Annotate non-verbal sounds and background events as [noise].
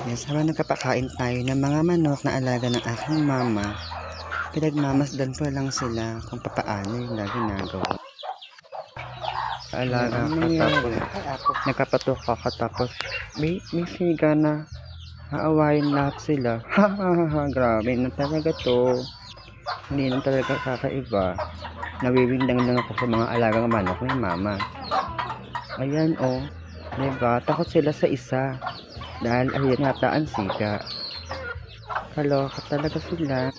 Yes, habang nagkapakain tayo ng mga manok na alaga ng aking mama, pinagmamasdan pa lang sila kung papaano yung lagi ginagawa. Alaga ka tapos nagkapatok ka ka tapos may, may siga na haawain lahat sila. [laughs] Ha ha ha ha, grabe na talaga to. Hindi na talaga kakaiba. Nawiwindang lang ako sa mga alagang manok ni mama. Ayan oh, Diba? Takot sila sa isa. Dahil ayun yata ang siga. Kaloka talaga sila.